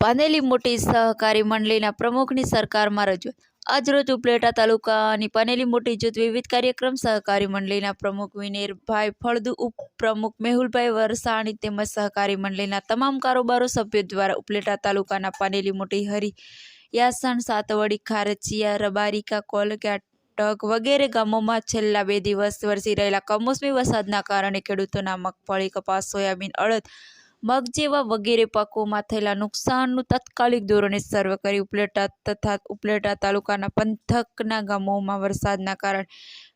પાનેલી મોટી સહકારી મંડળીના પ્રમુખની સરકારમાં રજૂઆત આજરોજ ઉપલેટા તાલુકાની પાનેલી મોટી જૂથ વિવિધ કાર્યક્રમ સહકારી મંડળીના પ્રમુખ વિનેરભાઈ ફળદુ, ઉપપ્રમુખ મેહુલભાઈ વરસાણી તેમજ સહકારી મંડળીના તમામ કારોબારો સભ્યો દ્વારા ઉપલેટા તાલુકાના પાનેલી મોટી હરી યાસણ, સાતવડી, ખારચિયા, રબારિકા કોલકા ટક વગેરે ગામોમાં છેલ્લા બે દિવસ વરસી રહેલા કમોસમી વરસાદના કારણે ખેડૂતોના મગફળી, કપાસ, સોયાબીન, અડદ મગ જેવા વગેરે પાકોમાં થયેલા નુકસાનનું તાત્કાલિક ધોરણે સર્વે કરી ઉપલેટા તથા ઉપલેટા તાલુકાના પંથકના ગામોમાં વરસાદના કારણે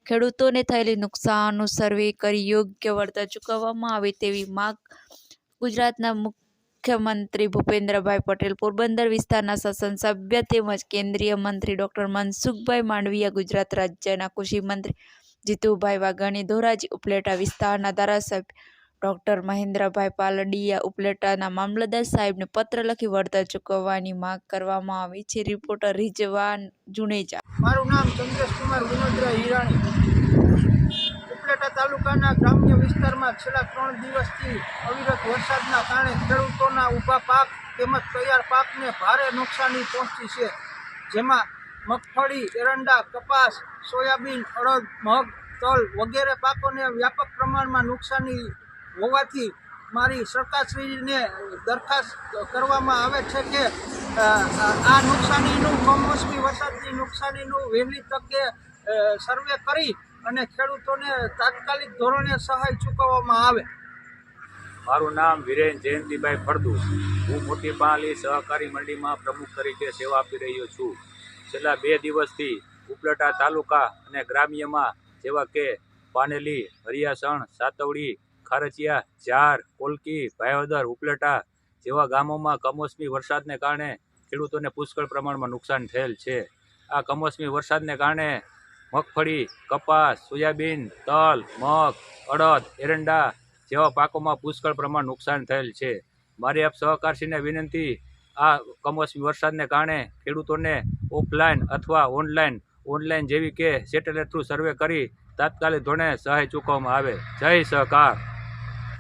ખેડૂતોને થયેલી નુકસાનનું સર્વે કરી યોગ્ય વળતર ચૂકવવામાં આવે તેવી માંગ ગુજરાતના મુખ્યમંત્રી ભૂપેન્દ્રભાઈ પટેલ, પોરબંદર વિસ્તારના શાસન સભ્ય તેમજ કેન્દ્રીય મંત્રી ડોક્ટર મનસુખભાઈ માંડવિયા, ગુજરાત રાજ્યના કૃષિ મંત્રી જીતુભાઈ વાઘાણી, ધોરાજી ઉપલેટા વિસ્તારના ધારાસભ્ય ડોક્ટર મહેન્દ્રભાઈ પાલડીયા ઉપલેટાના મામલતદાર સાહેબને પત્ર લખી વળતર ચૂકવવાની માંગ કરવામાં આવી છે. રિપોર્ટર રિજવાન જુનેજા. મારું નામ ચંદ્રેશકુમાર વિનોદરા હિરાણી. ઉપલેટા તાલુકાના ગ્રામ્ય વિસ્તારમાં છેલ્લા ત્રણ દિવસથી અવિરત વરસાદના કારણે ખેડૂતોના ઊભા પાક તેમજ તૈયાર પાકને ભારે નુકસાની પહોંચી છે. જેમાં મગફળી, એરંડા, કપાસ, સોયાબીન, અડદ, મગ, તલ વગેરે પાકોને વ્યાપક પ્રમાણમાં નુકસાની હોવાથી મારી સરકારશ્રીને દરખાસ્ત કરવામાં આવે છે કે આ નુકસાનીનું, કમોસમી વરસાદની નુકસાનીનું વહેલી તકે સર્વે કરી અને ખેડૂતોને તાત્કાલિક ધોરણે સહાય ચૂકવવામાં આવે. મારું નામ વિરેન જયંતિભાઈ ફળદુ. હું મોટી પાલી સહકારી મંડળીમાં પ્રમુખ તરીકે સેવા આપી રહ્યો છું. છેલ્લા બે દિવસથી ઉપલેટા તાલુકા અને ગ્રામ્યમાં જેવા કે પાનેલી, હરિયાસણ, સાતવડી ખારચિયા ઝાર કોલકી, ભાયોદર, ઉપલેટા જેવા ગામોમાં કમોસમી વરસાદને કારણે ખેડૂતોને પુષ્કળ પ્રમાણમાં નુકસાન થયેલ છે. આ કમોસમી વરસાદને કારણે મગફળી, કપાસ, સોયાબીન, તલ, મગ, અડદ, એરંડા જેવા પાકોમાં પુષ્કળ પ્રમાણ નુકસાન થયેલ છે. મારી આપ સહકારશ્રીને વિનંતી, આ કમોસમી વરસાદને કારણે ખેડૂતોને ઓફલાઈન અથવા ઓનલાઈન ઓનલાઈન જેવી કે સેટેલાઇટ થ્રુ સર્વે કરી તાત્કાલિક ધોરણે સહાય ચૂકવવામાં આવે. જય સહકાર.